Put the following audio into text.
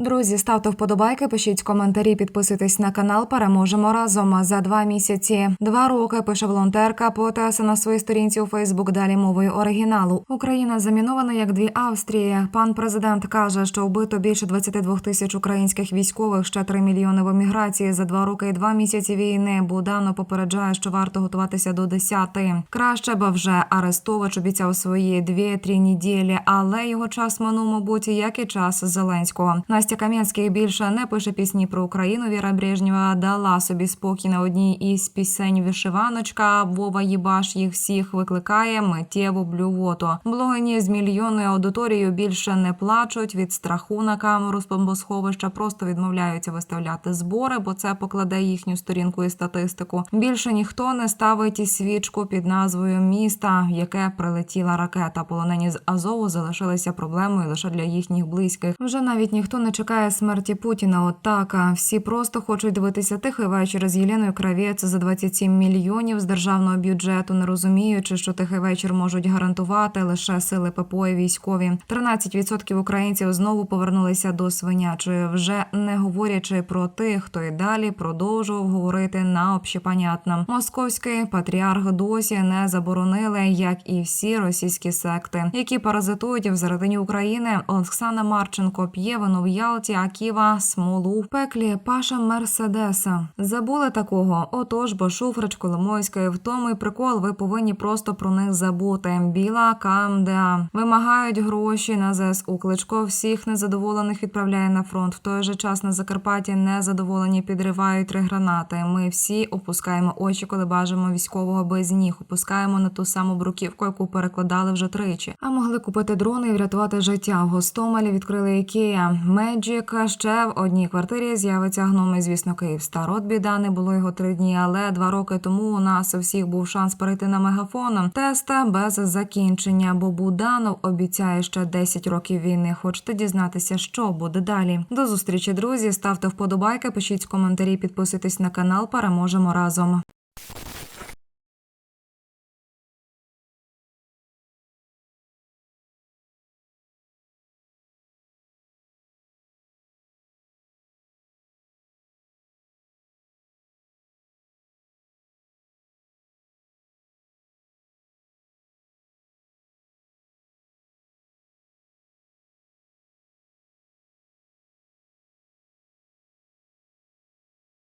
Друзі, ставте вподобайки, пишіть коментарі, підписуйтесь на канал. Переможемо разом за два місяці. Два роки пише волонтерка. Поетеса на своїй сторінці у Фейсбук. Далі мовою оригіналу. Україна замінована як дві Австрії. Пан президент каже, що вбито більше 22 тисяч українських військових, ще 3 мільйони в еміграції за два роки і два місяці війни. Будано попереджає, що варто готуватися до десяти. Краще б вже Арестович обіцяв свої дві-три неділі, але його час минув, мабуть, як і час Зеленського. Настя Кам'янський більше не пише пісні про Україну. Віра Брежнєва дала собі спокій на одній із пісень вишиваночка. Вова Єбаш їх всіх викликає миттєву блювоту. Блогині з мільйонною аудиторією більше не плачуть від страху на камеру з бомбосховища. Просто відмовляються виставляти збори, бо це покладе їхню сторінку і статистику. Більше ніхто не ставить і свічку під назвою міста, в яке прилетіла ракета. Полонені з Азову залишилися проблемою лише для їхніх близьких. Вже навіть ніхто не чекає смерті Путіна. Отака. Всі просто хочуть дивитися тихий вечір з Єленою Кравець за 27 мільйонів з державного бюджету, не розуміючи, що тихий вечір можуть гарантувати лише сили ППО і військові. 13% українців знову повернулися до свинячої, вже не говорячи про тих, хто і далі продовжував говорити на общепонятном. Московський патріарх досі не заборонили, як і всі російські секти, які паразитують в всередині України. Оксана Марченко п'є вино в Ялті, а Ківа смолу пеклі Паша Мерседеса. Забули такого? Отож, бо Шуфрич Коломойський в тому й прикол. Ви повинні просто про них забути. Біла КМДА вимагають гроші на ЗСУ. Кличко всіх незадоволених відправляє на фронт. В той же час на Закарпатті незадоволені підривають три гранати. Ми всі опускаємо очі, коли бажаємо військового без ніг. Опускаємо на ту саму бруківку, яку перекладали вже тричі. А могли купити дрони і врятувати життя. В Гостомелі відкрили Ікея. Меджик ще в одній квартирі з'явиться гноми. Звісно, Київ Старот біда не було його три дні. Але два роки тому у нас у всіх був шанс перейти на мегафон. Теста без закінчення. Бо Буданов обіцяє ще 10 років війни. Хочете дізнатися, що буде далі? До зустрічі, друзі. Ставте вподобайки, пишіть коментарі, підписуйтесь на канал. Переможемо разом.